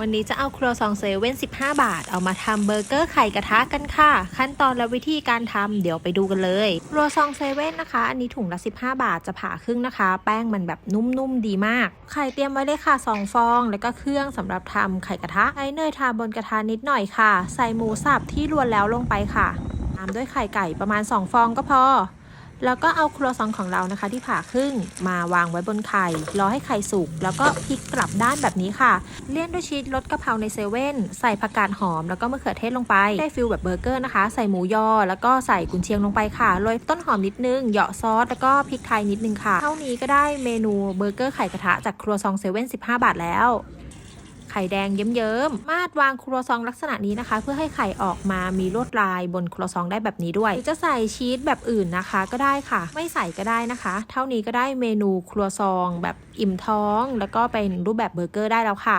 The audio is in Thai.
วันนี้จะเอาครัวซองเซเว่น15 บาท เอามาทำเบอร์เกอร์ไข่กระทะกันค่ะ ขั้นตอนและวิธีการทำเดี๋ยวไปดูกันเลยครัวซองเซเว่นนะคะ อันนี้ถุงละ 15 บาทจะผ่าครึ่งนะคะ แป้งมันแบบนุ่มๆดีมาก ไข่เตรียมไว้เลยค่ะ 2 ฟอง แล้วก็เครื่องสำหรับทำไข่กระทะไอเนยทาบนกระทะนิดหน่อยค่ะ ใส่หมูสับที่รวนแล้วลงไปค่ะตามด้วยไข่ไก่ประมาณ 2 ฟองก็พอ แล้วก็เอาครัวซองของเรานะคะที่ผ่าครึ่งมาวางไว้บนไข่ รอให้ไข่สุก แล้วก็พลิกกลับด้านแบบนี้ค่ะ เลี่ยนด้วยชีสรสกะเพราในเซเว่นใส่ผักกาดหอม แล้วก็มะเขือเทศลงไปได้ฟิลแบบเบอร์เกอร์นะคะ ใส่หมูยอ แล้วก็ใส่กุนเชียงลงไปค่ะโรยต้นหอมนิดนึงเหยาะซอสแล้วก็พริกไทยนิดนึงค่ะ เท่านี้ก็ได้เมนูเบอร์เกอร์ไข่กระทะจากครัวซองเซเว่น15บาทแล้ว ไข่แดงเยิ้มๆ มาดวางครัวซองลักษณะนี้นะคะ เพื่อให้ไข่ออกมามีลวดลายบนครัวซองได้แบบนี้ด้วยจะใส่ชีสแบบอื่นนะคะก็ได้ค่ะ ไม่ใส่ก็ได้นะคะ เท่านี้ก็ได้เมนูครัวซองแบบอิ่มท้อง แล้วก็เป็นรูปแบบเบอร์เกอร์ได้แล้วค่ะ